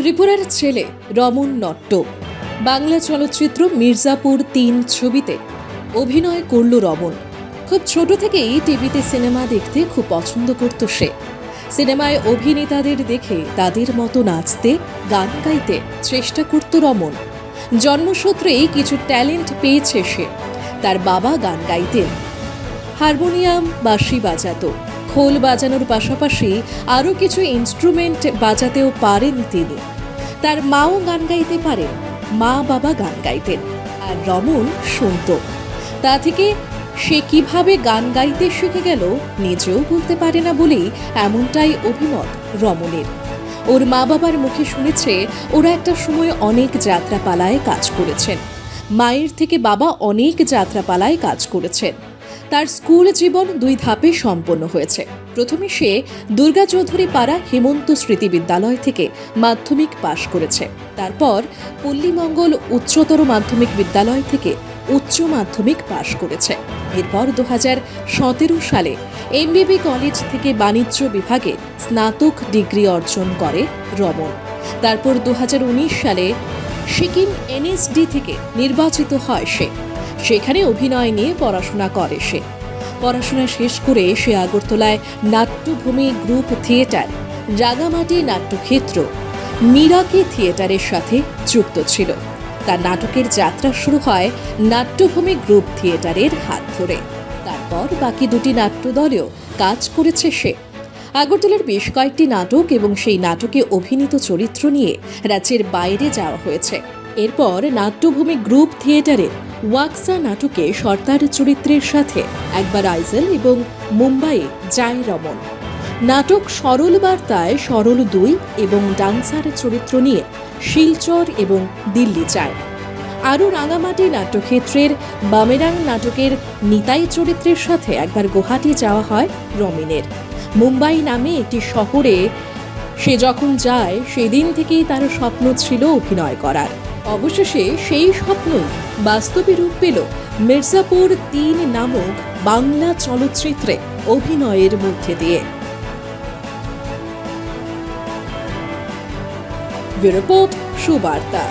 ত্রিপুরার ছেলে রমন নট্ট। বাংলা চলচ্চিত্র মির্জাপুর তিন ছবিতে অভিনয় করল রমন। খুব ছোট থেকেই টিভিতে সিনেমা দেখতে খুব পছন্দ করত সে। সিনেমায় অভিনেতাদের দেখে তাদের মতো নাচতে, গান গাইতে চেষ্টা করত রমন। জন্মসূত্রেই কিছু ট্যালেন্ট পেয়েছে সে। তার বাবা গান গাইতেন। হারমোনিয়াম বাঁশি বাজাতো খোল বাজানোর পাশাপাশি আরও কিছু ইনস্ট্রুমেন্ট বাজাতেও পারেন তিনি। তার মাও গান গাইতে পারেন, মা বাবা গান গাইতেন, আর রমন শুনত। তা থেকে সে কীভাবে গান গাইতে শিখে গেল নিজেও বলতে পারে না বলেই এমনটাই অভিমত রমনের ওর মা বাবার মুখে শুনেছে, ওরা একটা সময় অনেক যাত্রাপালায় কাজ করেছেন। মায়ের থেকে বাবা অনেক যাত্রাপালায় কাজ করেছেন। তার স্কুল জীবন দুই ধাপে সম্পন্ন হয়েছে। প্রথমে সে দুর্গা চৌধুরী পাড়া হেমন্ত স্মৃতি বিদ্যালয় থেকে মাধ্যমিক পাশ করেছে। তারপর পল্লীমঙ্গল উচ্চতর মাধ্যমিক বিদ্যালয় থেকে উচ্চ মাধ্যমিক পাশ করেছে। এরপর দু সতেরো সালে এমবিবি কলেজ থেকে বাণিজ্য বিভাগে স্নাতক ডিগ্রি অর্জন করে রমন। তারপর দু হাজার উনিশ সালে সিকিম এনএসডি থেকে নির্বাচিত হয় সে। সেখানে অভিনয় নিয়ে পড়াশোনা করে সে। পড়াশোনা শেষ করে সে আগরতলায় নাট্যভূমি গ্রুপ থিয়েটার রাগামাটি নাট্যক্ষেত্র, মিরাকি থিয়েটারের সাথে যুক্ত ছিল। তার নাটকের যাত্রা শুরু হয় নাট্যভূমি গ্রুপ থিয়েটারের হাত ধরে। তারপর বাকি দুটি নাট্যদলেও কাজ করেছে সে। আগরতলার বেশ কয়েকটি নাটক এবং সেই নাটকে অভিনীত চরিত্র নিয়ে রাজ্যের বাইরে যাওয়া হয়েছে। এরপর নাট্যভূমি গ্রুপ থিয়েটারের ওয়াকসা নাটকে সর্দার চরিত্রের সাথে একবার আইজেল এবং মুম্বাইয়ে যায় রমন। নাটক সরল বার্তায় সরল দুই এবং ডান্সার চরিত্র নিয়ে শিলচর এবং দিল্লি যায়। আরও রাঙামাটি নাট্যক্ষেত্রের বামেরাং নাটকের নিতাই চরিত্রের সাথে একবার গুয়াহাটি যাওয়া হয় রমিনের। মুম্বাই নামে একটি শহরে সে যখন যায়, সেদিন থেকেই তার স্বপ্ন ছিল অভিনয় করার। অবশেষে সেই স্বপ্ন বাস্তবে রূপ পেল মির্জাপুর তিন নামক বাংলা চলচ্চিত্রে অভিনয়ের মধ্যে দিয়ে। রিপোর্ট, সুবার্তা।